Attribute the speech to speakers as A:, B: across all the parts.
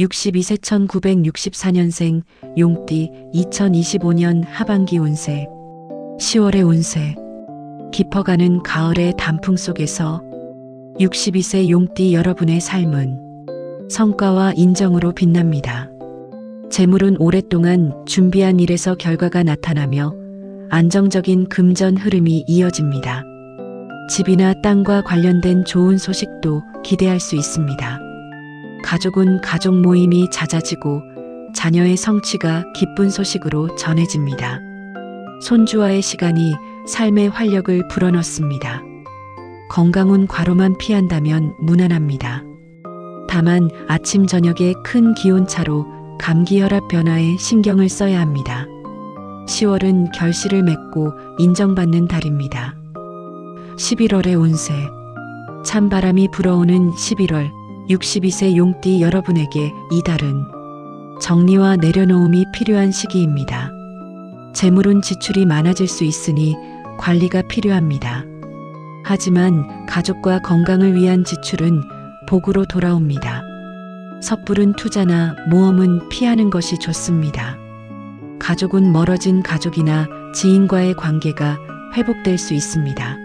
A: 62세 1964년생 용띠 2025년 하반기 운세 10월의 운세 깊어가는 가을의 단풍 속에서 62세 용띠 여러분의 삶은 성과와 인정으로 빛납니다. 재물은 오랫동안 준비한 일에서 결과가 나타나며 안정적인 금전 흐름이 이어집니다. 집이나 땅과 관련된 좋은 소식도 기대할 수 있습니다. 가족은 가족 모임이 잦아지고 자녀의 성취가 기쁜 소식으로 전해집니다. 손주와의 시간이 삶의 활력을 불어넣습니다. 건강운 과로만 피한다면 무난합니다. 다만 아침 저녁에 큰 기온차로 감기 혈압 변화에 신경을 써야 합니다. 10월은 결실을 맺고 인정받는 달입니다. 11월의 운세 찬바람이 불어오는 11월 62세 용띠 여러분에게 이 달은 정리와 내려놓음이 필요한 시기입니다. 재물은 지출이 많아질 수 있으니 관리가 필요합니다. 하지만 가족과 건강을 위한 지출은 복으로 돌아옵니다. 섣부른 투자나 모험은 피하는 것이 좋습니다. 가족은 멀어진 가족이나 지인과의 관계가 회복될 수 있습니다.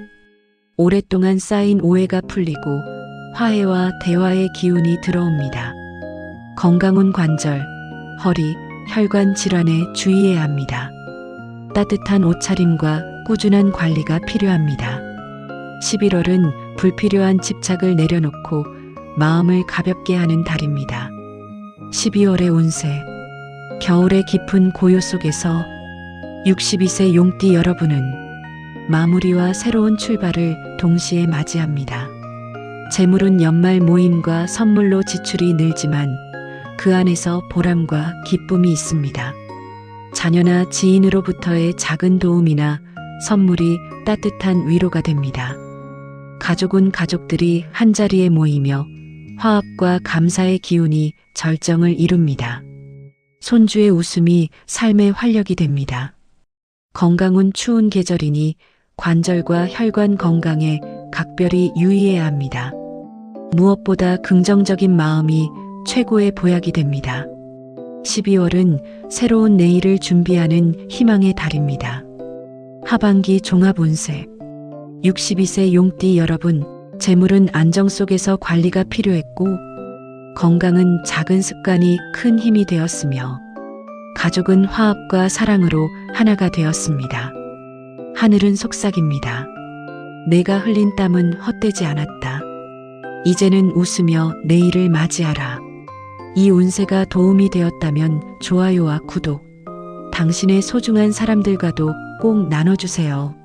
A: 오랫동안 쌓인 오해가 풀리고 화해와 대화의 기운이 들어옵니다. 건강운 관절, 허리, 혈관 질환에 주의해야 합니다. 따뜻한 옷차림과 꾸준한 관리가 필요합니다. 11월은 불필요한 집착을 내려놓고 마음을 가볍게 하는 달입니다. 12월의 운세. 겨울의 깊은 고요 속에서 62세 용띠 여러분은 마무리와 새로운 출발을 동시에 맞이합니다. 재물은 연말 모임과 선물로 지출이 늘지만 그 안에서 보람과 기쁨이 있습니다. 자녀나 지인으로부터의 작은 도움이나 선물이 따뜻한 위로가 됩니다. 가족은 가족들이 한자리에 모이며 화합과 감사의 기운이 절정을 이룹니다. 손주의 웃음이 삶의 활력이 됩니다. 건강은 추운 계절이니 관절과 혈관 건강에 각별히 유의해야 합니다. 무엇보다 긍정적인 마음이 최고의 보약이 됩니다. 12월은 새로운 내일을 준비하는 희망의 달입니다. 하반기 종합운세 62세 용띠 여러분, 재물은 안정 속에서 관리가 필요했고, 건강은 작은 습관이 큰 힘이 되었으며, 가족은 화합과 사랑으로 하나가 되었습니다. 하늘은 속삭입니다. 내가 흘린 땀은 헛되지 않았다. 이제는 웃으며 내일을 맞이하라. 이 운세가 도움이 되었다면 좋아요와 구독, 당신의 소중한 사람들과도 꼭 나눠주세요.